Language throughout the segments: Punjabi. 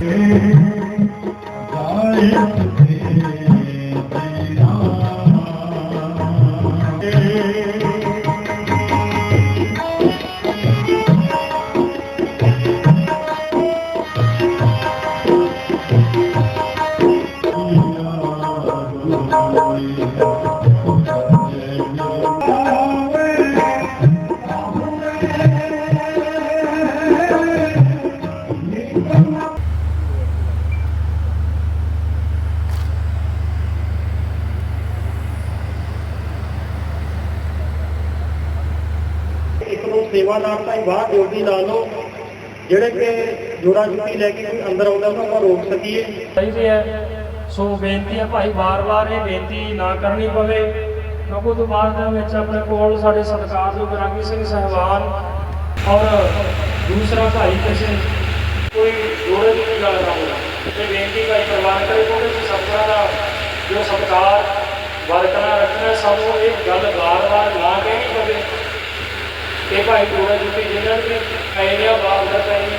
ਇੱਕ ਨੂੰ ਸੇਵਾਦਾਰ ਤਾਂ ਬਾਹਰ ਡਿਊਟੀ ਲਾ ਲਓ। ਜਿਹੜੇ ਕਿ ਜੋੜਾ ਜੁੱਤੀ ਲੈ ਕੇ ਕੋਈ ਅੰਦਰ ਆਉਂਦਾ ਉਹਨਾਂ ਨੂੰ ਰੋਕ ਸਕੀਏ। ਚਾਹੀਦੀ ਹੈ। ਸੋ ਬੇਨਤੀ ਹੈ ਭਾਈ, ਵਾਰ-ਵਾਰ ਇਹ ਬੇਨਤੀ ਨਾ ਕਰਨੀ ਪਵੇ। ਕਿਉਂਕਿ ਤੋਂ ਬਾਅਦ ਦੇ ਵਿੱਚ ਆਪਣੇ ਕੋਲ ਸਾਡੇ ਸਤਿਕਾਰਯੋਗ ਰਾਗੀ ਸਿੰਘ ਸਹਿਬਾਨ ਔਰ ਦੂਸਰਾ ਭਾਈ ਕਿਸੇ ਕੋਈ ਜੋੜੇ ਦੀ ਨਹੀਂ ਗੱਲ ਕਰਾਂਗਾ ਤੇ ਬੇਨਤੀ ਭਾਈ, ਪ੍ਰਵਾਨ ਕਰੇ ਕਿਉਂਕਿ ਇਸ ਸਤਿਕਾਰ ਦਾ ਜੋ ਸਤਿਕਾਰ ਬਰਕਰਾਰ ਰੱਖਣਾ ਸਾਨੂੰ ਇਹ ਗੱਲ ਵਾਰ-ਵਾਰ ਨਾ ਕਹਿਣੀ ਪਵੇ। ਕਿ ਭਾਈ ਜੋੜੇ ਜੁੱਤੀ ਜਿਹਨਾਂ ਦੀ ਪਏ ਨੇ ਬਾਤ ਦਾ ਪਏ ਨੇ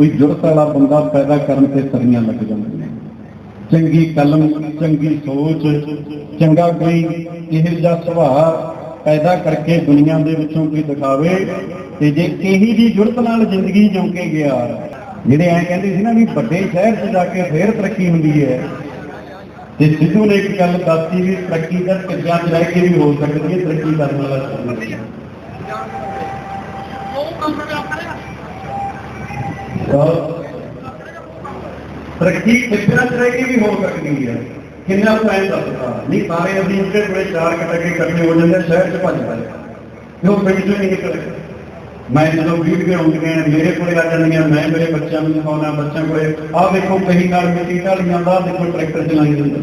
ਕੋਈ ਜੁਰਤ ਵਾਲਾ ਬੰਦਾ ਪੈਦਾ ਕਰਨ ਤੇ ਸਰੀਆਂ ਲੱਗ ਜਾਂਦੀਆਂ ਚੰਗੀ ਕਲਮ, ਚੰਗੀ ਸੋਚ, ਚੰਗਾ ਕੋਈ ਇਹੋ ਜਿਹਾ ਸੁਭਾਅ ਪੈਦਾ ਕਰਕੇ ਦੁਨੀਆ ਦੇ ਵਿੱਚੋਂ ਕੋਈ ਦਿਖਾਵੇ ਤੇ ਜੇ ਇਹੀ ਜੀ ਜੁਰਤ ਨਾਲ ਜ਼ਿੰਦਗੀ ਜਿਉਂ ਗਿਆ, ਜਿਹੜੇ ਐਂ ਕਹਿੰਦੇ ਸੀ ਨਾ ਵੀ ਵੱਡੇ ਸ਼ਹਿਰ 'ਚ ਜਾ ਕੇ ਫੇਰ ਤਰੱਕੀ ਹੁੰਦੀ ਹੈ, ਤੇ ਸਿੱਧੂ ਨੇ ਇੱਕ ਗੱਲ ਦੱਸੀ ਵੀ ਤਰੱਕੀ ਦਾ ਕਿੱਦਾਂ 'ਚ ਰਹਿ ਕੇ ਵੀ ਹੋ ਸਕਦੀ ਹੈ, ਤਰੱਕੀ ਕਰਨ ਵਾਲਾ ਤਰੱਕੀ ਕਿੰਨਾ ਚਾਹੀਦੀ ਵੀ ਹੋ ਸਕਦੀ ਹੈ। ਕਿੰਨਾ ਟਾਈਮ ਲੱਗਦਾ ਨਹੀਂ, ਸਾਰੇ ਅਸੀਂ ਉੱਤੇ ਕੋਲੇ ਚਾਰ ਕਟਕੇ ਇਕੱਠੇ ਹੋ ਜਾਂਦੇ, ਸ਼ਹਿਰ 'ਚ ਭੱਜ ਜਾਂਦੇ ਕਿਉਂ ਪਿੰਡ 'ਚੋਂ ਹੀ ਨਿਕਲ? ਮੈਂ ਜਦੋਂ ਵੀਡੀਓ ਆਉਂਦੀਆਂ ਮੇਰੇ ਕੋਲੇ ਆ ਜਾਂਦੀਆਂ, ਮੈਂ ਮੇਰੇ ਬੱਚਿਆਂ ਨੂੰ ਦਿਖਾਉਣਾ ਬੱਚਿਆਂ ਕੋਲੇ, ਆਹ ਦੇਖੋ ਕਹੀ ਨਾਲ ਮਿੱਟੀ ਢਾਲੀਆਂ ਦਾ ਦੇਖੋ ਟਰੈਕਟਰ ਚਲਾਈ ਜਾਂਦਾ